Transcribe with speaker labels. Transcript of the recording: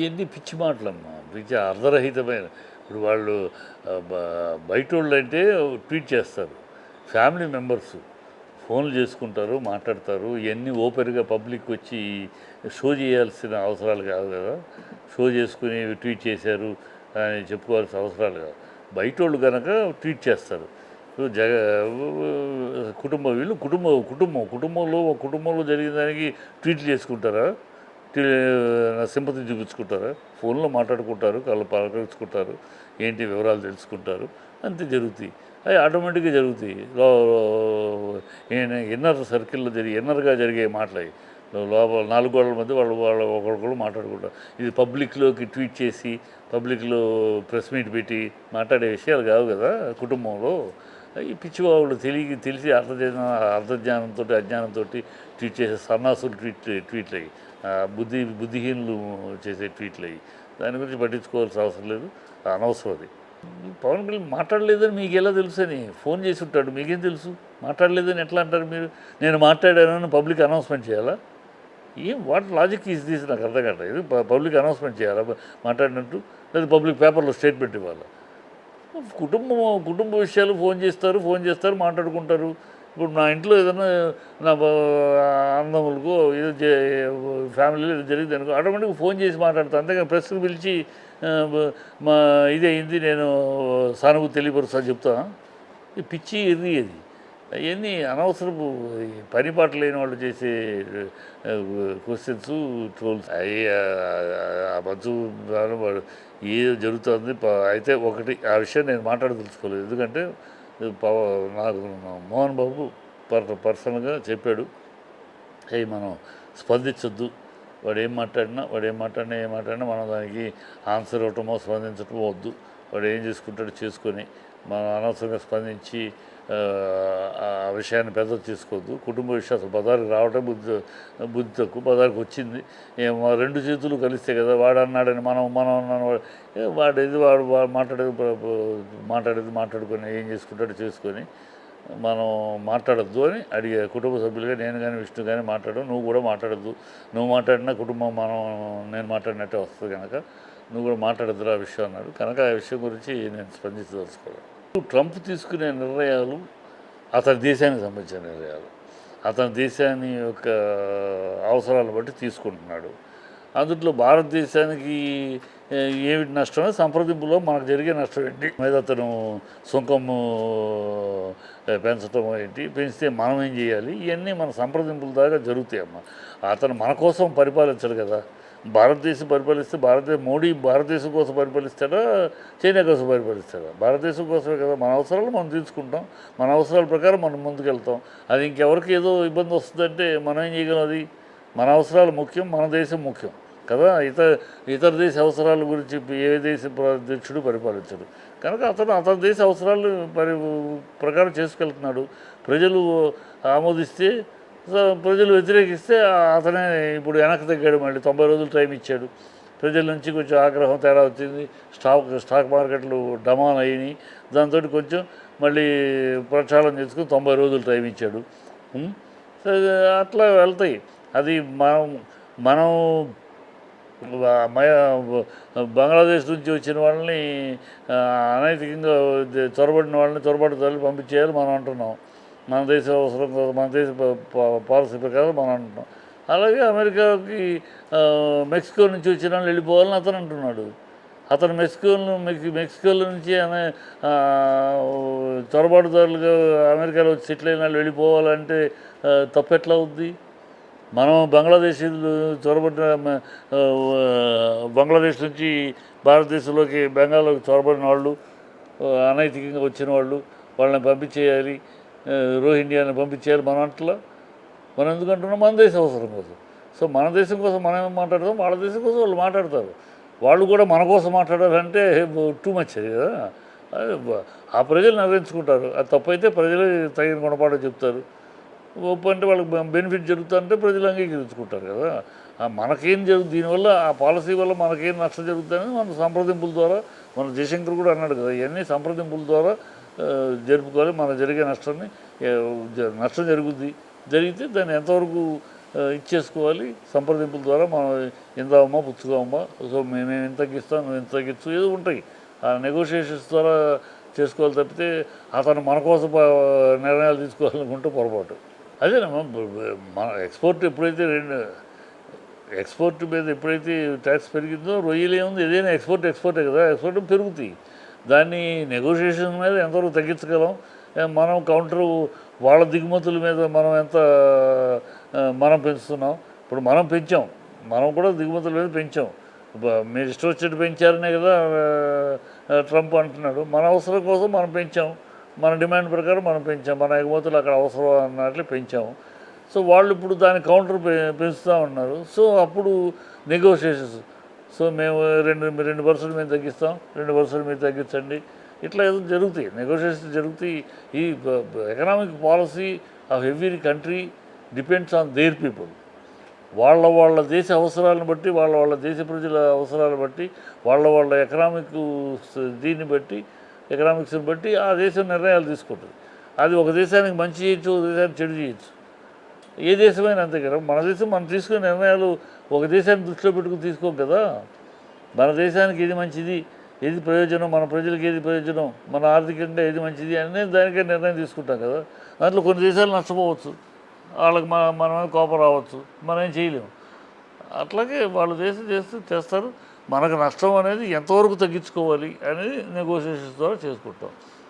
Speaker 1: ఇవన్నీ పిచ్చి మాటలమ్మా. పిచ్చి అర్ధరహితమైన. ఇప్పుడు వాళ్ళు బయట వాళ్ళు అంటే ట్వీట్ చేస్తారు. ఫ్యామిలీ మెంబర్స్ ఫోన్లు చేసుకుంటారు మాట్లాడతారు. ఇవన్నీ ఓపెన్గా పబ్లిక్ వచ్చి షో చేయాల్సిన అవసరాలు కాదు కదా. షో చేసుకుని ట్వీట్ చేశారు అని చెప్పుకోవాల్సిన అవసరాలు కాదు బయట వాళ్ళు కనుక ట్వీట్ చేస్తారు. జగ కుటుంబం వీళ్ళు కుటుంబం కుటుంబం కుటుంబంలో ఒక కుటుంబంలో జరిగిన దానికి ట్వీట్లు చేసుకుంటారా? సింపతి చూపించుకుంటారు ఫోన్లో మాట్లాడుకుంటారు కళ్ళు పలకరించుకుంటారు ఏంటి వివరాలు తెలుసుకుంటారు అంతే జరుగుతాయి. అవి ఆటోమేటిక్గా జరుగుతాయి. ఇన్నర్ సర్కిల్లో జరిగి ఇన్నర్గా జరిగే మాటలు అవి. లోపల నాలుగు గోడల మధ్య వాళ్ళు వాళ్ళు ఒకరికొకరు మాట్లాడుకుంటారు. ఇది పబ్లిక్లోకి ట్వీట్ చేసి పబ్లిక్లో ప్రెస్ మీట్ పెట్టి మాట్లాడే విషయాలు కావు కదా కుటుంబంలో. ఈ పిచ్చివాళ్ళు తెలియ తెలిసి అర్థ అర్థజ్ఞానంతో అజ్ఞానంతో ట్వీట్ చేసే సన్నాసులు ట్వీట్ ట్వీట్లు అయ్యి బుద్ధి బుద్ధిహీనులు చేసే ట్వీట్లు అయ్యి దాని గురించి పట్టించుకోవాల్సిన అవసరం లేదు. అనవసరం అది. పవన్ కళ్యాణ్ మాట్లాడలేదని మీకు ఎలా తెలుసు అని? ఫోన్ చేసి ఉంటాడు. మీకేం తెలుసు? మాట్లాడలేదని ఎట్లా అంటారు మీరు? నేను మాట్లాడానని పబ్లిక్ అనౌన్స్మెంట్ చేయాలా? ఏం వాట్ లాజిక్ ఈజ్ తీసి నాకు అర్థం ఇది పబ్లిక్ అనౌన్స్మెంట్ చేయాలా? మాట్లాడినట్టు? లేదా పబ్లిక్ పేపర్లో స్టేట్మెంట్ ఇవ్వాలా? కుటుంబం కుటుంబ విషయాలు ఫోన్ చేస్తారు ఫోన్ చేస్తారు మాట్లాడుకుంటారు. ఇప్పుడు నా ఇంట్లో ఏదైనా నా అన్నములకు ఏదో ఫ్యామిలీలో ఏదో జరిగింది అనుకో ఆటోమేటిక్గా ఫోన్ చేసి మాట్లాడతాను అంతేగాని ప్రెస్కి పిలిచి మా ఇది అయింది నేను సానుభూతి తెలియపరుస్తా చెప్తా. పిచ్చి ఇది అది? అవన్నీ అనవసరపు పని పాట లేని వాళ్ళు చేసే క్వశ్చన్స్ ట్రోల్స్ అవి ఆ మంచు ఏదో జరుగుతుంది. అయితే ఒకటి ఆ విషయం నేను మాట్లాడదలుచుకోలేదు. ఎందుకంటే నాకు మోహన్ బాబు పర్ పర్సనల్గా చెప్పాడు. ఏ మనం స్పందించొద్దు. వాడు ఏం మాట్లాడినా వాడు ఏం మాట్లాడినా ఏం మాట్లాడినా మనం దానికి ఆన్సర్ ఇవ్వటమో స్పందించటమో వద్దు. వాడు ఏం చేసుకుంటాడో చేసుకొని మనం అనవసరంగా స్పందించి ఆ, విషయాన్ని పెద్ద తీసుకోవద్దు. కుటుంబ విశ్వాసం అసలు బజారుకి రావటం బుద్ధి బుద్ధి తక్కువ బజారుకు వచ్చింది. ఏమో రెండు చేతులు కలిస్తే కదా వాడు అన్నాడని మనం మనం అన్నాను. వాడు వాడు ఇది వాడు మాట్లాడేది మాట్లాడేది మాట్లాడుకొని ఏం చేసుకుంటాడు చేసుకొని మనం మాట్లాడొద్దు అని అడిగే కుటుంబ సభ్యులుగా. నేను కానీ విష్ణు కానీ మాట్లాడడం నువ్వు కూడా మాట్లాడద్దు. నువ్వు మాట్లాడినా కుటుంబం మనం నేను మాట్లాడినట్టే వస్తుంది కనుక నువ్వు కూడా మాట్లాడద్దు ఆ విషయం అన్నాడు. కనుక ఆ విషయం గురించి నేను స్పందించదలుచుకోవాలి ట్రంప్ తీసుకునే నిర్ణయాలు అతని దేశానికి సంబంధించిన నిర్ణయాలు. అతని దేశాన్ని యొక్క అవసరాలను బట్టి తీసుకుంటున్నాడు. అందుట్లో భారతదేశానికి ఏమిటి నష్టమే సంప్రదింపులో మనకు జరిగే నష్టం ఏంటి? మీద అతను సుంకము పెంచడం ఏంటి? పెంచితే మనం ఏం చేయాలి? ఇవన్నీ మన సంప్రదింపుల దాకా జరుగుతాయి అమ్మ అతను మన కోసం పరిపాలించడు కదా. భారతదేశం పరిపాలిస్తే భారతదేశం మోడీ భారతదేశం కోసం పరిపాలిస్తాడా? చైనా కోసం పరిపాలిస్తాడా? భారతదేశం కోసమే కదా మన అవసరాలు మనం తీసుకుంటాం. మన అవసరాల ప్రకారం మనం ముందుకెళ్తాం. అది ఇంకెవరికి ఏదో ఇబ్బంది వస్తుందంటే మనం ఏం చేయగలం అది? మన అవసరాలు ముఖ్యం మన దేశం ముఖ్యం కదా? ఇతర ఇతర దేశ అవసరాల గురించి ఏ దేశ అధ్యక్షుడు పరిపాలించడు. కనుక అతను అతని దేశ అవసరాలు పరి ప్రకారం చేసుకెళ్తున్నాడు. ప్రజలు ఆమోదిస్తే సో ప్రజలు వ్యతిరేకిస్తే అతనే ఇప్పుడు వెనక్కి తగ్గాడు మళ్ళీ. తొంభై రోజులు టైం ఇచ్చాడు. ప్రజల నుంచి కొంచెం ఆగ్రహం తేడా వచ్చింది. స్టాక్ స్టాక్ మార్కెట్లు డమాన్ అయినాయి. దాంతో కొంచెం మళ్ళీ ప్రక్షాళన చేసుకుని తొంభై రోజులు టైం ఇచ్చాడు. అట్లా వెళ్తాయి. అది మనం మనం బంగ్లాదేశ్ నుంచి వచ్చిన వాళ్ళని అనైతికంగా చొరబడిన వాళ్ళని చొరబడి తల్లి పంపించేయాలి మనం అంటున్నాం. మన దేశ అవసరం కోసం మన దేశ పాలసీ ప్రకారం మనం అంటున్నాం. అలాగే అమెరికాకి మెక్సికో నుంచి వచ్చిన వాళ్ళు వెళ్ళిపోవాలని అతను అంటున్నాడు. అతను మెక్సికోలో మెక్సి మెక్సికోలో నుంచి ఆమె చొరబాటుదారులుగా అమెరికాలో వచ్చి సెటిల్ అయిన వాళ్ళు వెళ్ళిపోవాలంటే తప్పెట్లా అవుద్ది? మనం బంగ్లాదేశ్ చొరబడిన బంగ్లాదేశ్ నుంచి భారతదేశంలోకి బెంగాల్లోకి చొరబడిన వాళ్ళు అనైతికంగా వచ్చిన వాళ్ళు వాళ్ళని పంపించేయాలి. రోహింగ్యాని పంపించేయాలి మన అట్లా. మనం ఎందుకంటున్నాం? మన దేశ అవసరం కోసం సో మన దేశం కోసం మనం ఏం మాట్లాడతాం? వాళ్ళ దేశం కోసం వాళ్ళు మాట్లాడతారు. వాళ్ళు కూడా మన కోసం మాట్లాడాలంటే టూ మచ్ అది కదా. ఆ ప్రజలు నిర్ణయించుకుంటారు అది తప్పైతే ప్రజలే తగిన గుణపాఠం చెప్తారు. ఒప్పు అంటే వాళ్ళకి బెనిఫిట్ జరుగుతుందంటే ప్రజలు అంగీకరించుకుంటారు కదా. ఆ మనకేం జరుగుతుంది దీనివల్ల ఆ పాలసీ వల్ల మనకేం నష్టం జరుగుతుందని మన సంప్రదింపుల ద్వారా మన జయశంకర్ కూడా అన్నాడు కదా. ఇవన్నీ సంప్రదింపుల ద్వారా జరుపుకోవాలి. మన జరిగే నష్టాన్ని నష్టం జరుగుద్ది. జరిగితే దాన్ని ఎంతవరకు ఇచ్చేసుకోవాలి? సంప్రదింపుల ద్వారా మనం ఇందామమ్మా పుచ్చుకోమమ్మా సో మేము ఎంత తగ్గిస్తాం నువ్వు ఎంత తగ్గించు ఏదో ఉంటాయి. ఆ నెగోషియేషన్స్ ద్వారా చేసుకోవాలి తప్పితే అతను మన కోసం నిర్ణయాలు తీసుకోవాలనుకుంటే పొరపాటు. అదేనమ్మా మన ఎక్స్పోర్ట్ ఎప్పుడైతే రెండు ఎక్స్పోర్ట్ మీద ఎప్పుడైతే ట్యాక్స్ పెరిగిందో రొయ్యలు ఏముంది ఏదైనా ఎక్స్పోర్ట్ ఎక్స్పోర్టే కదా. ఎక్స్పోర్ట్ పెరుగుతాయి. దాన్ని నెగోషియేషన్ మీద ఎంతవరకు తగ్గించగలం? మనం కౌంటర్ వాళ్ళ దిగుమతుల మీద మనం ఎంత మనం పెంచుతున్నాం? ఇప్పుడు మనం పెంచాం. మనం కూడా దిగుమతుల మీద పెంచాం. మీరు ఇష్టం వచ్చేట్టు పెంచారనే కదా ట్రంప్ అంటున్నాడు. మన అవసరం కోసం మనం పెంచాం. మన డిమాండ్ ప్రకారం మనం పెంచాం. మన ఎగుమతులు అక్కడ అవసరం అన్నట్లు పెంచాము సో వాళ్ళు ఇప్పుడు దాని కౌంటర్ పె పెంచుతూ ఉన్నారు. సో అప్పుడు నెగోషియేషన్స్ సో మేము రెండు రెండు పర్సెంట్ మేము తగ్గిస్తాం రెండు పర్సెంట్ మీరు తగ్గించండి. ఇట్లా ఏదో జరుగుతాయి నెగోషియేషన్ జరుగుతాయి. ఈ economic policy of every country depends on their people వాళ్ళ వాళ్ళ దేశ అవసరాలను బట్టి వాళ్ళ వాళ్ళ దేశ ప్రజల అవసరాలను బట్టి వాళ్ళ వాళ్ళ ఎకనామిక్ దీన్ని బట్టి ఎకనామిక్స్ని బట్టి ఆ దేశం నిర్ణయాలు తీసుకుంటుంది. అది ఒక దేశానికి మంచి చేయొచ్చు ఒక దేశానికి చెడు చేయొచ్చు. ఏ దేశమైనా అంతే కదా. మన దేశం మనం తీసుకునే నిర్ణయాలు ఒక దేశాన్ని దృష్టిలో పెట్టుకుని తీసుకోం కదా. మన దేశానికి ఏది మంచిది ఏది ప్రయోజనం మన ప్రజలకు ఏది ప్రయోజనం మన ఆర్థికంగా ఏది మంచిది అనేది దానికే నిర్ణయం తీసుకుంటాం కదా. దాంట్లో కొన్ని దేశాలు నష్టపోవచ్చు. వాళ్ళకి మన మన మీద కోపం రావచ్చు. మనం ఏం చేయలేము. అట్లాగే వాళ్ళు దేశం చేస్తే చేస్తారు. మనకు నష్టం అనేది ఎంతవరకు తగ్గించుకోవాలి అనేది నెగోషియేషన్స్ ద్వారా చేసుకుంటాం.